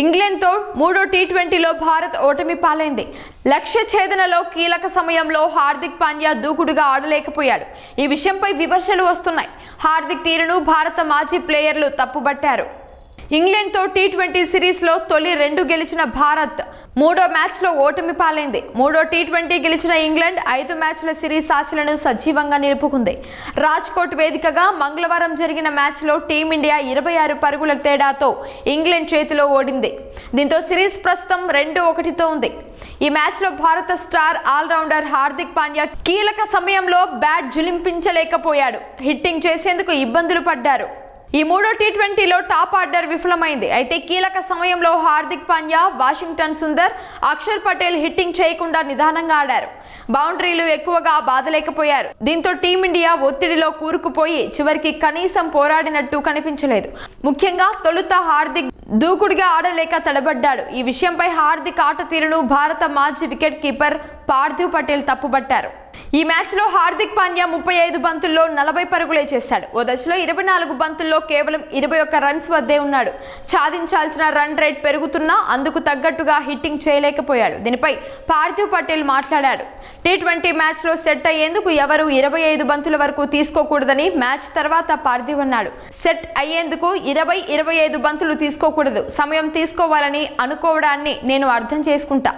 ఇంగ్లాండ్తో మూడో టీ ట్వంటీలో భారత్ ఓటమి పాలైంది. లక్ష్య ఛేదనలో కీలక సమయంలో హార్దిక్ పాండ్యా దూకుడుగా ఆడలేకపోయాడు. ఈ విషయంపై విమర్శలు వస్తున్నాయి. హార్దిక్ తీరును భారత మాజీ ప్లేయర్లు తప్పుబట్టారు. ఇంగ్లాండ్తో టీ ట్వంటీ సిరీస్లో తొలి రెండు గెలిచిన భారత్. మూడో మ్యాచ్లో ఓటమి పాలైంది. మూడో టీ ట్వంటీ గెలిచిన ఇంగ్లాండ్ ఐదు మ్యాచ్ల సిరీస్ ఆశలను సజీవంగా నిలుపుకుంది. రాజ్కోట్ వేదికగా మంగళవారం జరిగిన మ్యాచ్లో టీమిండియా ఇరవై ఆరు పరుగుల తేడాతో ఇంగ్లాండ్ చేతిలో ఓడింది. దీంతో సిరీస్ ప్రస్తుతం రెండు ఒకటితో ఉంది. ఈ మ్యాచ్లో భారత స్టార్ ఆల్రౌండర్ హార్దిక్ పాండ్యా కీలక సమయంలో బ్యాట్ జులింపించలేకపోయాడు హిట్టింగ్ చేసేందుకు ఇబ్బందులు పడ్డారు. ఈ మూడో టీ ట్వంటీలో టాప్ ఆర్డర్ విఫలమైంది. అయితే కీలక సమయంలో హార్దిక్ పాండ్యా వాషింగ్టన్ సుందర్ అక్షర్ పటేల్ హిట్టింగ్ చేయకుండా నిదానంగా ఆడారు. బౌండరీలు ఎక్కువగా బాధలేకపోయారు. దీంతో టీమిండియా ఒత్తిడిలో కూరుకుపోయి చివరికి కనీసం పోరాడినట్టు కనిపించలేదు. ముఖ్యంగా తొలుత హార్దిక్ దూకుడుగా ఆడలేక తడబడ్డాడు. ఈ విషయంపై హార్దిక్ ఆట తీరును భారత మాజీ వికెట్ కీపర్ పార్థివ్ పటేల్ తప్పుబట్టారు. ఈ మ్యాచ్లో హార్దిక్ పాండ్యా ముప్పై ఐదు బంతుల్లో నలభై పరుగులే చేశాడు. ఓ దశలో ఇరవై నాలుగు బంతుల్లో కేవలం ఇరవై ఒక్క రన్స్ వద్దే ఉన్నాడు. సాధించాల్సిన రన్ రేట్ పెరుగుతున్నా అందుకు తగ్గట్టుగా హిట్టింగ్ చేయలేకపోయాడు. దీనిపై పార్థివ్ పటేల్ మాట్లాడాడు. టీ ట్వంటీ మ్యాచ్లో సెట్ అయ్యేందుకు ఎవరు ఇరవై ఐదు బంతుల వరకు తీసుకోకూడదని మ్యాచ్ తర్వాత పార్థివ్ అన్నాడు. సెట్ అయ్యేందుకు ఇరవై ఇరవై ఐదు బంతులు తీసుకోకూడదు. సమయం తీసుకోవాలని అనుకోవడాన్ని నేను అర్థం చేసుకుంటా.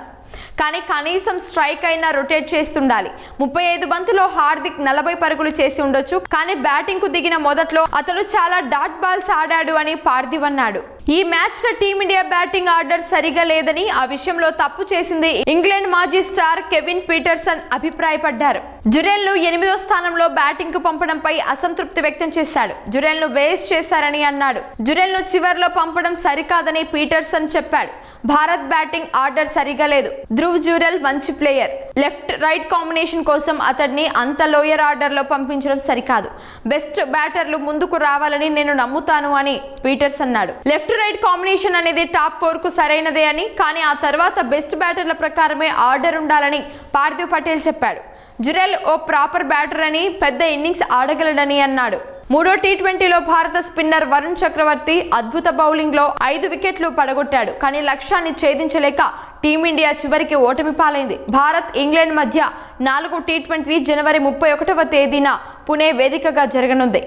కానీ కనీసం స్ట్రైక్ అయినా రొటేట్ చేస్తుండాలి. ముప్పై ఐదు బంతులో హార్దిక్ నలభై పరుగులు చేసి ఉండొచ్చు. కానీ బ్యాటింగ్కు దిగిన మొదట్లో అతను చాలా డాట్ బాల్స్ ఆడాడు అని పార్థివ్ అన్నాడు. ఈ మ్యాచ్లో టీమిండియా బ్యాటింగ్ ఆర్డర్ సరిగా లేదని ఆ విషయంలో తప్పు చేసింది ఇంగ్లాండ్ మాజీ స్టార్ కెవిన్ పీటర్సన్ అభిప్రాయపడ్డారు. జురెల్ను ఎనిమిదో స్థానంలో బ్యాటింగ్కు పంపడంపై అసంతృప్తి వ్యక్తం చేశాడు. జురెల్ను వేస్ట్ చేశారని అన్నాడు. జురెల్ను చివర్లో పంపడం సరికాదని పీటర్సన్ చెప్పాడు. భారత్ బ్యాటింగ్ ఆర్డర్ సరిగా లేదు. ధ్రువ్ జూరల్ మంచి ప్లేయర్. లెఫ్ట్ రైట్ కాంబినేషన్ కోసం అతడిని అంత లోయర్ ఆర్డర్లో పంపించడం సరికాదు. బెస్ట్ బ్యాటర్లు ముందుకు రావాలని నేను నమ్ముతాను అని పీటర్స్ అన్నాడు. లెఫ్ట్ రైట్ కాంబినేషన్ అనేది టాప్ ఫోర్కు సరైనదే అని కానీ ఆ తర్వాత బెస్ట్ బ్యాటర్ల ప్రకారమే ఆర్డర్ ఉండాలని పార్థివ్ పటేల్ చెప్పాడు. జురెల్ ఓ ప్రాపర్ బ్యాటర్ అని పెద్ద ఇన్నింగ్స్ ఆడగలడని అన్నాడు. మూడో టీ ట్వంటీలో భారత స్పిన్నర్ వరుణ్ చక్రవర్తి అద్భుత బౌలింగ్లో ఐదు వికెట్లు పడగొట్టాడు. కానీ లక్ష్యాన్ని ఛేదించలేక టీమిండియా చివరికి ఓటమి పాలైంది. భారత్ ఇంగ్లాండ్ మధ్య నాలుగు టీ ట్వంటీ జనవరి ముప్పై ఒకటవ తేదీన పుణే వేదికగా జరగనుంది.